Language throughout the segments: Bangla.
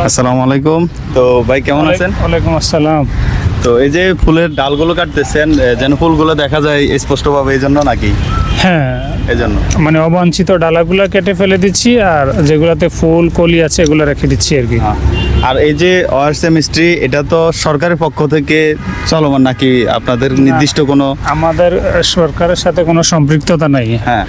আসসালামু আলাইকুম। তো ভাই কেমন আছেন? ওয়ালাইকুম আসসালাম। তো এই যে ফুলের ডালগুলো কাটতেছেন যেন ফুলগুলো দেখা যায় স্পষ্টভাবে এই জন্য নাকি? হ্যাঁ এই জন্য। মানে অবাঞ্ছিত ডালাগুলো কেটে ফেলে দিচ্ছি আর যেগুলাতে ফুল কলি আছে এগুলো রেখে দিচ্ছি আর কি। হ্যাঁ। আর এই যে ওয়ার্স মিস্ট্রি এটা তো সরকারের পক্ষ থেকে চলমান নাকি আপনাদের নির্দিষ্ট কোনো আমাদের সরকারের সাথে কোনো সম্পৃক্ততা নাই। হ্যাঁ।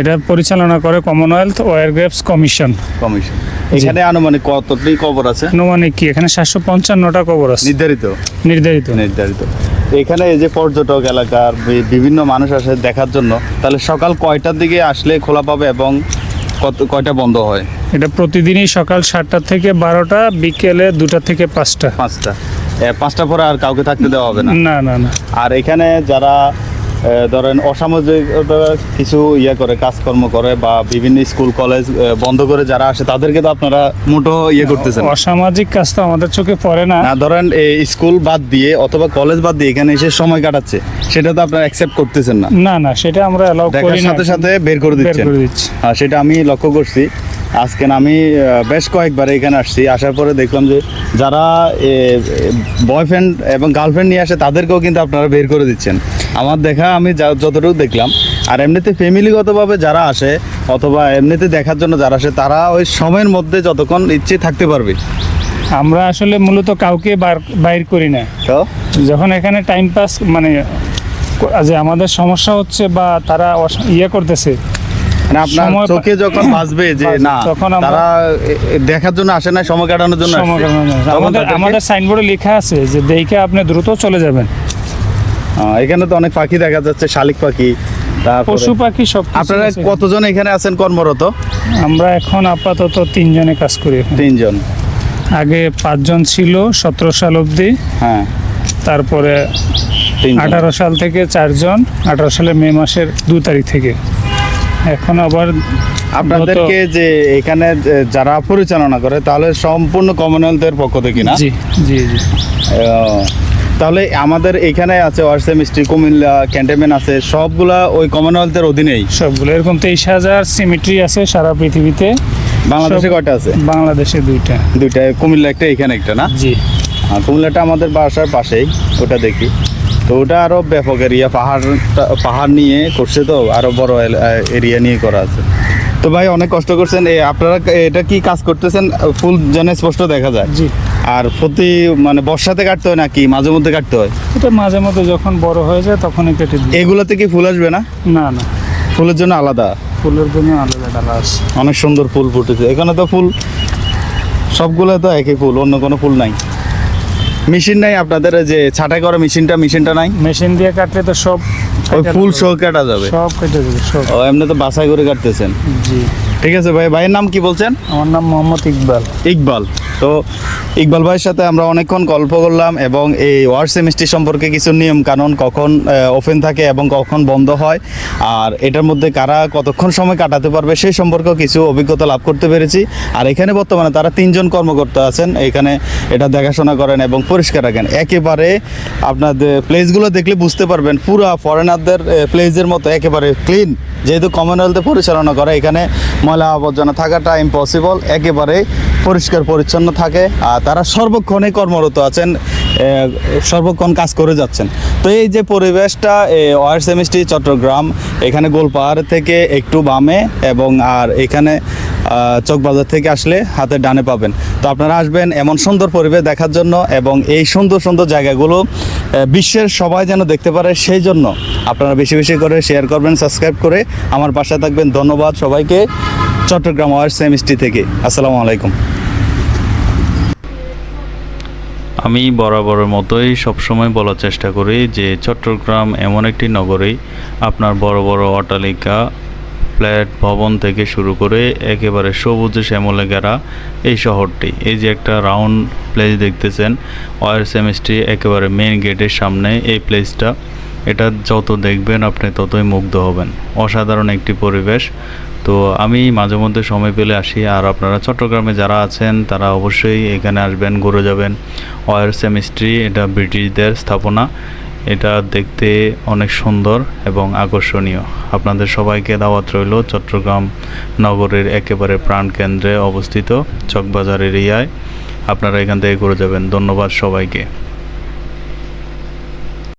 এটা পরিচালনা করে Commonwealth war graves commission commission এখানে আনুমানিক কতটি কবর আছে? আনুমানিক কি? এখানে সাতশো পঞ্চান্নটা কবর আছে। নির্ধারিত? নির্ধারিত। নির্ধারিত। এখানে এই যে পর্যটক এলাকার বিভিন্ন মানুষ আসে দেখার জন্য তাহলে সকাল কয়টার দিকে আসলে খোলা পাবে এবং কত কয়টা বন্ধ হয়? এটা প্রতিদিনই সকাল সাতটা থেকে বারোটা বিকেলে দুটা থেকে পাঁচটা। পাঁচটা। পাঁচটা পরে আর কাউকে থাকতে দেওয়া হবে না? না না না। আর এখানে যারা ধরেন অসামাজিক কিছু ইয়ে করে কাজকর্ম করে বা বিভিন্ন স্কুল কলেজ বন্ধ করে যারা আসে তাদেরকে তো আপনারা মোটো ইয়ে করতেছেন। অসামাজিক কাজ তো আমাদের চোখে পড়ে না। ধরেন এই স্কুল বাদ দিয়ে অথবা কলেজ বাদ দিয়ে এখানে এসে সময় কাটাচ্ছে সেটা তো আপনারা অ্যাকসেপ্ট করতেছেন না। না না সেটা আমরা অ্যালাউ দেখার করি না। সাথে সাথে বের করে দিচ্ছেন। দিচ্ছি। হ্যাঁ সেটা আমি লক্ষ্য করছি। আজকে আমি বেশ কয়েকবার এখানে আসছি। আসার পরে দেখলাম যে যারা বয়ফ্রেন্ড এবং গার্লফ্রেন্ড নিয়ে আসে তাদেরকেও কিন্তু আপনারা বের করে দিচ্ছেন। আমার দেখা আমি যতটুকু দেখলাম আর এমনিতে ফ্যামিলিগতভাবে যারা আসে অথবা এমনিতে দেখার জন্য যারা আসে তারা ওই সময়ের মধ্যে যতক্ষণ ইচ্ছে থাকতে পারবে। আমরা আসলে মূলত কাউকে বাইর করি না। তো? যখন এখানে টাইম পাস মানে যে আমাদের সমস্যা হচ্ছে বা তারা ইয়ে করতেছে আপনার সময় চোখে যখন বাঁচবে যে না তারা দেখার জন্য আসে না সময় কাটানোর জন্য আমাদের আমাদের সাইনবোর্ডে লেখা আছে যে দেখে আপনি দ্রুত চলে যাবেন। এখানে তো অনেক পাখি দেখা যাচ্ছে শালিক পাখি পশু পাখি সব আপনারা কতজন এখানে আছেন কর্মরত? আমরা এখন আপাতত তিনজনে কাজ করি তিনজন। আগে পাঁচজন ছিল সতেরো সাল অবধি। হ্যাঁ। তারপরে আঠারো সাল থেকে চারজন আঠারো সালের মে মাসের দু তারিখ থেকে। এখন আবার আপনাদেরকে যে এখানে যারা পরিচালনা করে তাহলে সম্পূর্ণ কমনওয়েলথের পক্ষ থেকে না? জি জি জি। তাহলে আমাদের এখানে আছে ওয়ার্সে মিস্ট্রি কুমিল্লা ক্যান্টনমেন্ট আছে সবগুলা ওই কমনওয়েলথের অধীনেই? সবগুলো এরকম তেইশ হাজার সিমিট্রি আছে সারা পৃথিবীতে। বাংলাদেশে কয়টা আছে? বাংলাদেশে দুইটা। দুইটা কুমিল্লা একটা এখানে একটা না? জি। হ্যাঁ, কুমিল্লাটা আমাদের বাসার পাশেই ওটা দেখি। তো ওটা আরও ব্যাপক এরিয়া পাহাড় পাহাড় নিয়ে করছে তো আরও বড় এরিয়া নিয়ে করা আছে। তো ভাই অনেক কষ্ট করছেন আপনারা এটা কি কাজ করতেছেন? ফুল যেন স্পষ্ট দেখা যায়। জি। আর প্রতি মানে বর্ষাতে কাটতে হয় নাকি মাঝে মধ্যে কাটতে হয়? এটা মাঝে মধ্যে যখন বড় হয়ে যায় তখনই কেটে দিই। এগুলোতে কি ফুল আসবে না? না না। ফুলের জন্য আলাদা? ফুলের জন্য আলাদা ডালা আছে। অনেক সুন্দর ফুল ফুটেছে। এখানে তো ফুল সবগুলো তো একই ফুল অন্য কোনো ফুল নাই। মেশিন নাই আপনাদের যে ছাটাই করা মেশিনটা মেশিনটা নাই? মেশিন দিয়ে কাটলে তো সব ওই ফুল। সহ কাটা যাবে। সব কেটে যাবে সব। ও এমনি তো বাছাই করে কাটতেছেন। জি। ঠিক আছে ভাই ভাইয়ের নাম কি বলছেন? আমার নাম মোহাম্মদ ইকবাল। ইকবাল। তো ইকবাল ভাইয়ের সাথে আমরা অনেকক্ষণ গল্প করলাম এবং এই ওয়ার্ড সেমিস্ট্রি সম্পর্কে কিছু নিয়ম কানুন কখন ওপেন থাকে এবং কখন বন্ধ হয়। আর এটার মধ্যে কারা কতক্ষণ সময় কাটাতে পারবে সেই সম্পর্কেও কিছু অভিজ্ঞতা লাভ করতে পেরেছি। আর এখানে বর্তমানে তারা তিনজন কর্মকর্তা আছেন, এখানে এটা দেখাশোনা করেন এবং পরিষ্কার রাখেন। একেবারে আপনাদের প্লেসগুলো দেখলে বুঝতে পারবেন, পুরা ফরেনারদের প্লেসের মতো একেবারে ক্লিন যেহেতু কমনওয়েলথে পরিচালনা করে, এখানে ময়লা আবর্জনা থাকাটা ইম্পসিবল একেবারে পরিষ্কার, পরিচ্ছন্ন থাকে, আর তারা সর্বক্ষণে কর্মরত আছেন সর্বক্ষণ কাজ করে যাচ্ছেন। তো এই যে পরিবেশটা ওয়ার সেমিস্ট্রি চট্টগ্রাম, এখানে গোলপাহাড় থেকে একটু বামে এবং আর এখানে চকবাজার থেকে আসলে হাতের ডানে পাবেন। তো আপনারা আসবেন এমন সুন্দর পরিবেশ দেখার জন্য এবং এই সুন্দর সুন্দর জায়গাগুলো বিশ্বের সবাই যেন দেখতে পারে সেই জন্য আপনারা বেশি বেশি করে শেয়ার করবেন সাবস্ক্রাইব করে আমার পাশে থাকবেন। ধন্যবাদ সবাইকে চট্টগ্রাম ওয়ার সেমিস্ট্রি থেকে। আসসালামু আলাইকুম। আমি বরাবরের মতোই সবসময় বলার চেষ্টা করি যে চট্টগ্রাম এমন একটি নগরী, আপনার বড় বড় অট্টালিকা, ফ্ল্যাট, ভবন থেকে শুরু করে একেবারে সবুজ শ্যামলে ঘেরা এই শহরটি। এই যে একটা রাউন্ড প্লেস দেখতেছেন ওয়ার সেমিস্ট্রি একেবারে মেন গেটের সামনে এই প্লেসটা এটা যত দেখবেন আপনি ততই মুগ্ধ হবেন। অসাধারণ একটি পরিবেশ। তো আমি মাঝে মধ্যে সময় পেলে আসি, আর আপনারা চট্টগ্রামে যারা আছেন, তারা অবশ্যই এখানে আসবেন, ঘুরে যাবেন। ওয়ার সেমিস্ট্রি, এটা ব্রিটিশদের স্থাপনা। এটা দেখতে অনেক সুন্দর এবং আকর্ষণীয়। আপনাদের সবাইকে দাওয়াত রইল চট্টগ্রাম নগরের একেবারে প্রাণকেন্দ্রে অবস্থিত চকবাজার এরিয়ায় আপনারা এখান থেকে করে যাবেন। ধন্যবাদ সবাইকে।